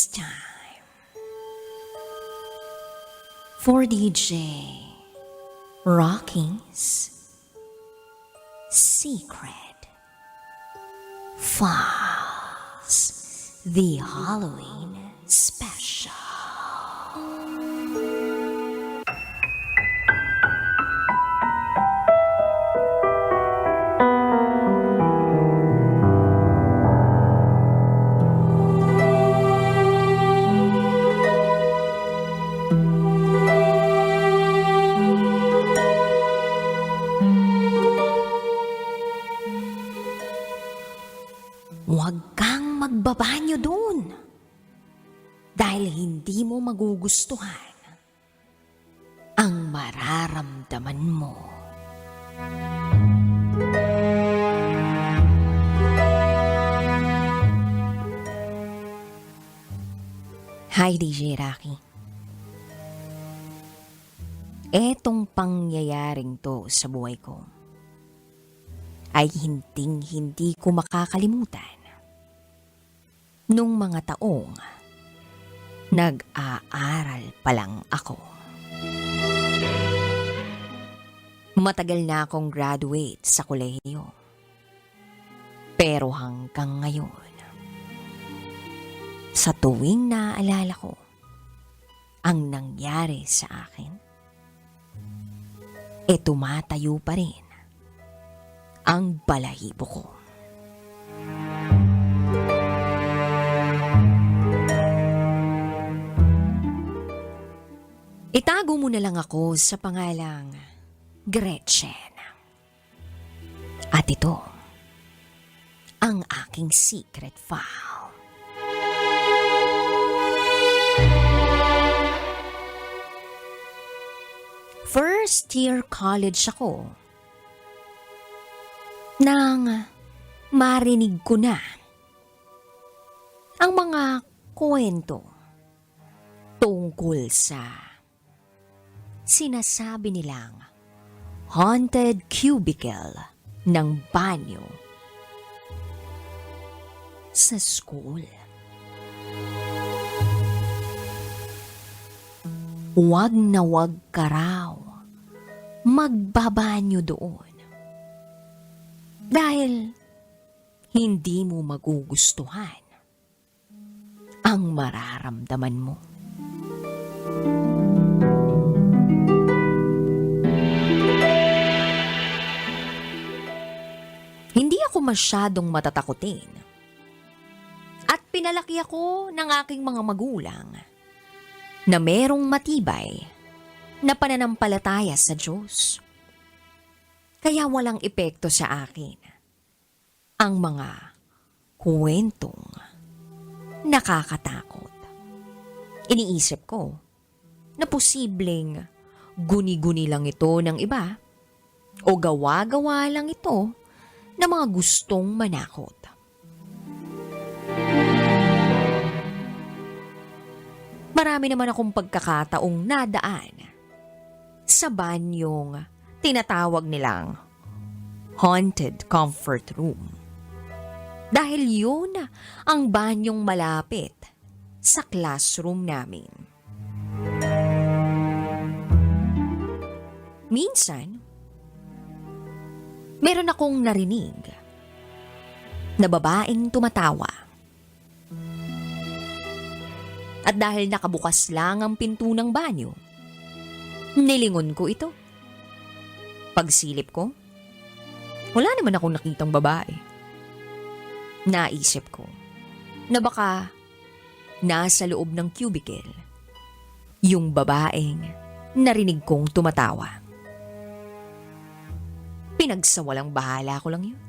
It's time for DJ Rocky's Secret Files, the Halloween special. Dahil hindi mo magugustuhan ang mararamdaman mo. Hi, DJ Rocky. Etong pangyayaring to sa buhay ko ay hinding-hindi ko makakalimutan. Nung mga taong nag-aaral pa lang ako. Matagal na akong graduate sa kolehiyo. Pero hanggang ngayon, sa tuwing naaalala ko ang nangyari sa akin, e tumatayo pa rin ang balahibo ko. Itago mo na lang ako sa pangalang Gretchen. At ito, ang aking secret file. First year college ako nang marinig ko na ang mga kwento tungkol sa sinasabi nilang haunted cubicle ng banyo sa school. Huwag na wag ka raw magbabanyo doon. Dahil hindi mo magugustuhan ang mararamdaman mo. Hindi ako masyadong matatakutin. At pinalaki ako ng aking mga magulang na merong matibay na pananampalataya sa Diyos. Kaya walang epekto sa akin ang mga kwentong nakakatakot. Iniisip ko na posibleng guni-guni lang ito ng iba o gawa-gawa lang ito ng mga gustong manakot. Marami naman akong pagkakataong nadaan sa banyong tinatawag nilang haunted comfort room. Dahil yun ang banyong malapit sa classroom namin. Minsan, meron akong narinig na babaeng tumatawa. At dahil nakabukas lang ang pinto ng banyo, nilingon ko ito. Pagsilip ko, wala naman akong nakitang babae. Naisip ko na baka nasa loob ng cubicle yung babaeng narinig kong tumatawa. Pinagsawalang bahala ko lang yun.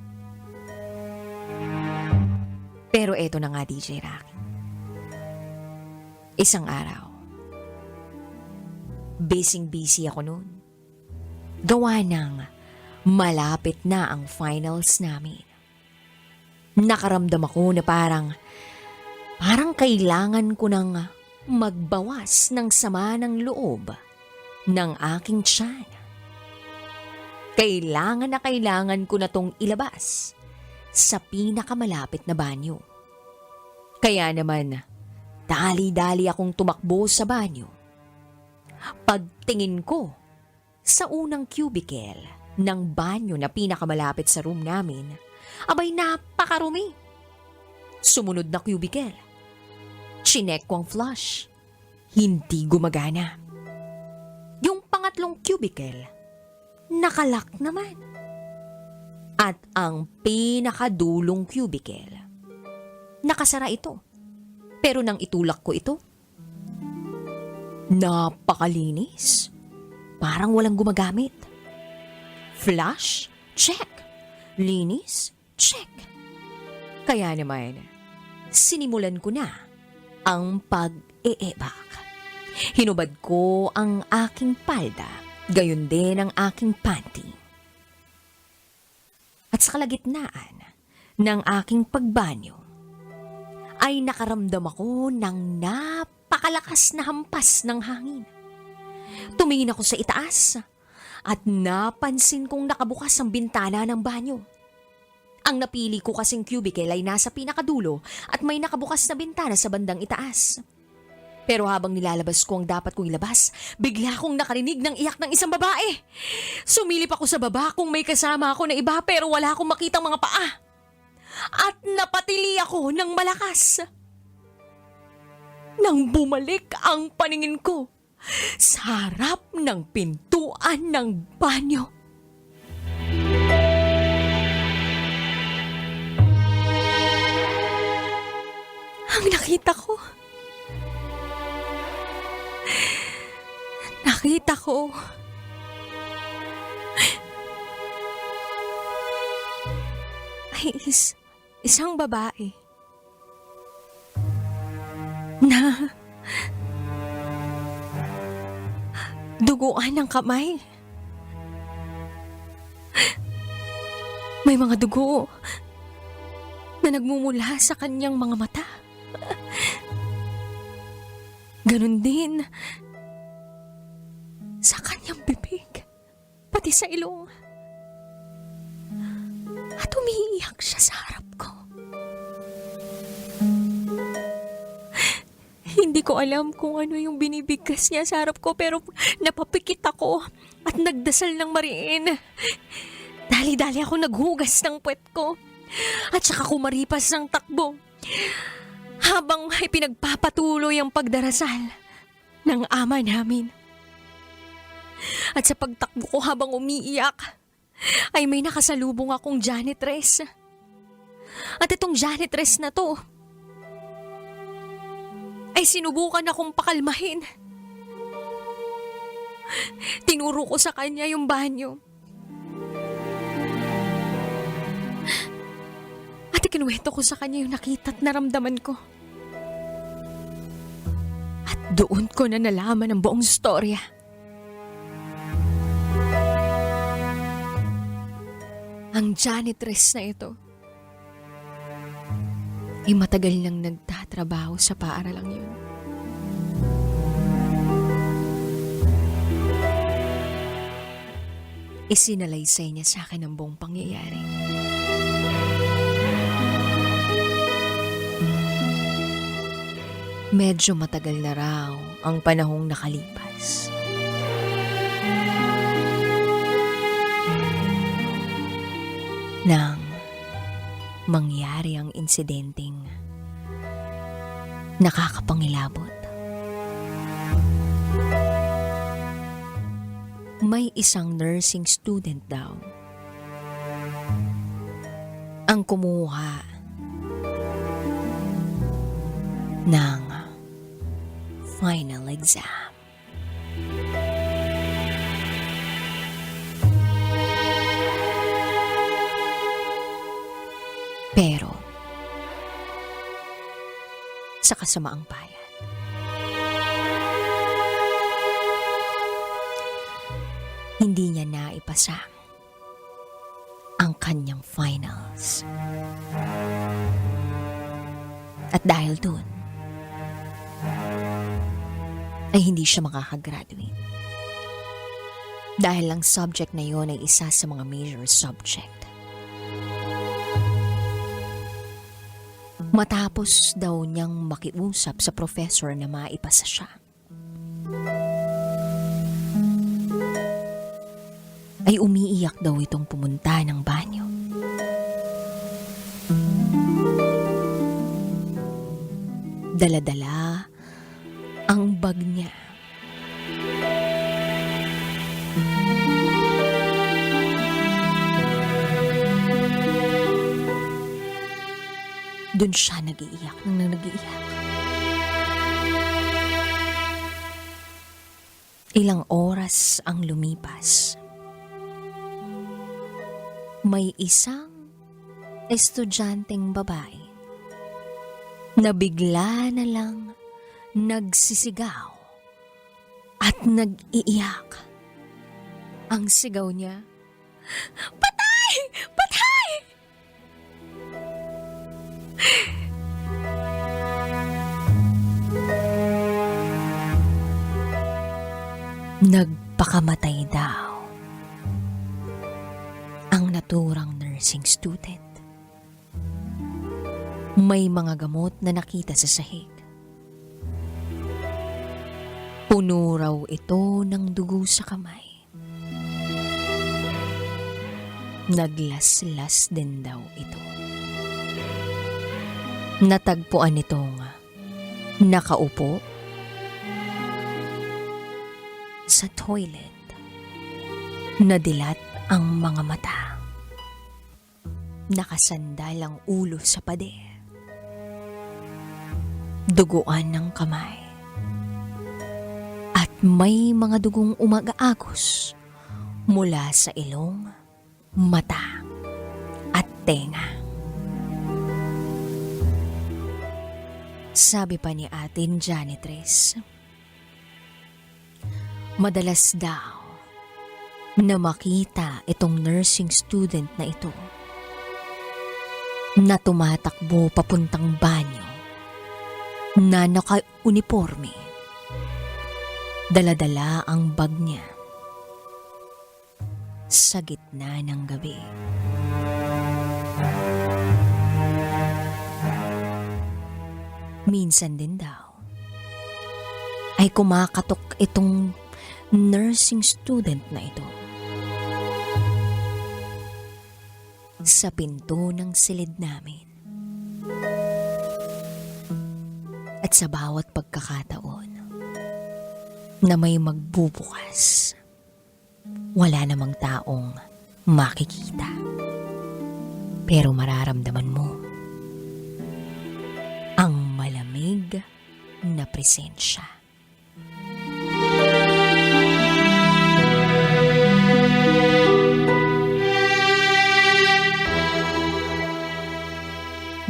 Pero eto na nga DJ Rocky. Isang araw, busy-busy ako noon. Gawa ng malapit na ang finals namin. Nakaramdam ako na parang, parang kailangan ko nang magbawas ng sama ng loob ng aking tiyan. Kailangan na kailangan ko na tong ilabas sa pinakamalapit na banyo. Kaya naman, Dali-dali akong tumakbo sa banyo. Pagtingin ko sa unang cubicle ng banyo na pinakamalapit sa room namin, abay napakarumi. Sumunod na cubicle. Chinek ko ang flush. Hindi gumagana. Yung pangatlong cubicle, nakalak naman. At ang pinakadulong cubicle, nakasara ito. Pero nang itulak ko ito, napakalinis. Parang walang gumagamit. Flush? Check. Linis? Check. Kaya naman, sinimulan ko na ang pag-eebak. Hinubad ko ang aking palda, gayon din ang aking panty. At sa kalagitnaan ng aking pagbanyo, ay nakaramdam ako ng napakalakas na hampas ng hangin. Tumingin ako sa itaas at napansin kong nakabukas ang bintana ng banyo. Ang napili ko kasing cubicle ay nasa pinakadulo at may nakabukas na bintana sa bandang itaas. Pero habang nilalabas ko ang dapat kong ilabas, bigla akong nakarinig ng iyak ng isang babae. Sumilip ako sa baba kung may kasama ako na iba pero wala akong makitang mga paa. At napatili ako ng malakas. Nang bumalik ang paningin ko sa harap ng pintuan ng banyo. Ang nakita ko, nakita ko, ay is, isang babae na duguan ng kamay. May mga dugo na nagmumula sa kanyang mga mata. Ganon din sa kanyang bibig, pati sa ilong. At umiiyak siya sa harap ko. Hindi ko alam kung ano yung binibigkas niya sa harap ko pero napapikit ako at nagdasal ng mariin. Dali-dali ako naghugas ng puwet ko at saka kumaripas ng takbo habang ay pinagpapatuloy ang pagdarasal ng ama namin. At sa pagtakbo ko habang umiiyak, ay may nakasalubong akong janitress. At itong janitress na to, ay sinubukan akong pakalmahin. Tinuro ko sa kanya yung banyo. At ikinuwento ko sa kanya yung nakita at naramdaman ko. At doon ko na nalaman ang buong storya. Ang janitress na ito ay matagal nang nagtatrabaho sa paaralang yun. Isinalaysay niya sa akin ang buong pangyayari. Medyo matagal na raw ang panahong nakalipas. Nang mangyari ang insidenteng nakakapangilabot. May isang nursing student daw ang kumuha ng final exam. Pero, sa kasamaang bayan, hindi niya naipasa ang kanyang finals. At dahil dun, ay hindi siya makakagraduate. Dahil ang subject na yon ay isa sa mga major subject. Matapos daw niyang makiusap sa professor na maipasa siya. Ay umiiyak daw itong pumunta ng banyo. Daladala ang bag niya. Doon siya nag-iiyak nang nag-iiyak. Ilang oras ang lumipas. May isang estudyanteng babae na bigla na lang nagsisigaw at nag-iiyak. Ang sigaw niya, Patay! Nagpakamatay daw ang naturang nursing student. May mga gamot na nakita sa sahig. Puno raw ito ng dugo sa kamay. Naglaslas din daw ito. Natagpuan itong nakaupo sa toilet. Nadilat ang mga mata. Nakasandal ang ulo sa pader. Duguan ng kamay. At may mga dugong umagaagos mula sa ilong, mata, at tenga. Sabi pa ni atin janitress, madalas daw na makita itong nursing student na ito na tumatakbo papuntang banyo na naka-uniforme. Daladala ang bag niya sa gitna ng gabi. Minsan din daw ay kumakatok itong nursing student na ito sa pinto ng silid namin. At sa bawat pagkakataon na may magbubukas, wala namang taong makikita. Pero mararamdaman mo ang malamig na presensya.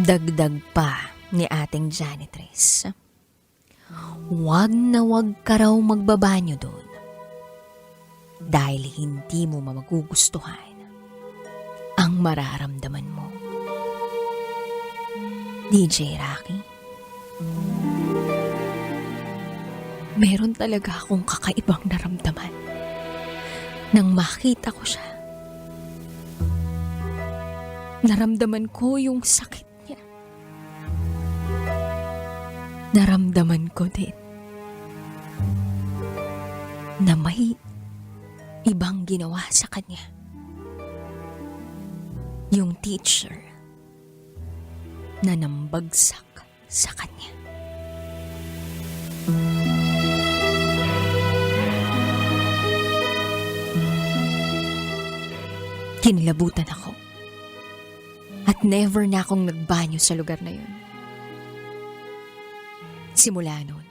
Dagdag pa ni ating janitress. Huwag na huwag ka raw magbabanyo doon. Dahil hindi mo magugustuhan ang mararamdaman mo. DJ Rocky, meron talaga akong kakaibang naramdaman nang makita ko siya. Naramdaman ko yung sakit Naramdaman ko din na may ibang ginawa sa kanya. Yung teacher na nambagsak sa kanya. Kinilabutan ako. At never na akong nagbanyo sa lugar na yun. Simula noon,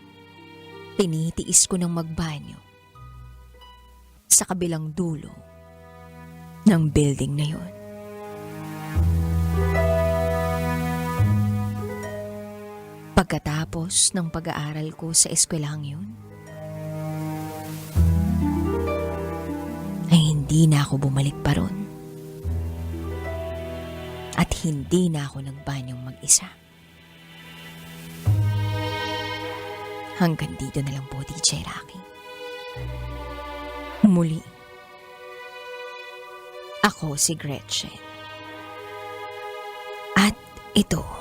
tinitiis ko ng magbanyo sa kabilang dulo ng building na yun. Pagkatapos ng pag-aaral ko sa eskwelahang yun, ay hindi na ako bumalik pa ron. At hindi na ako nagbanyong mag-isa. Hanggang dito na lang po, DJ Rocky. Muli, ako si Gretchen. At ito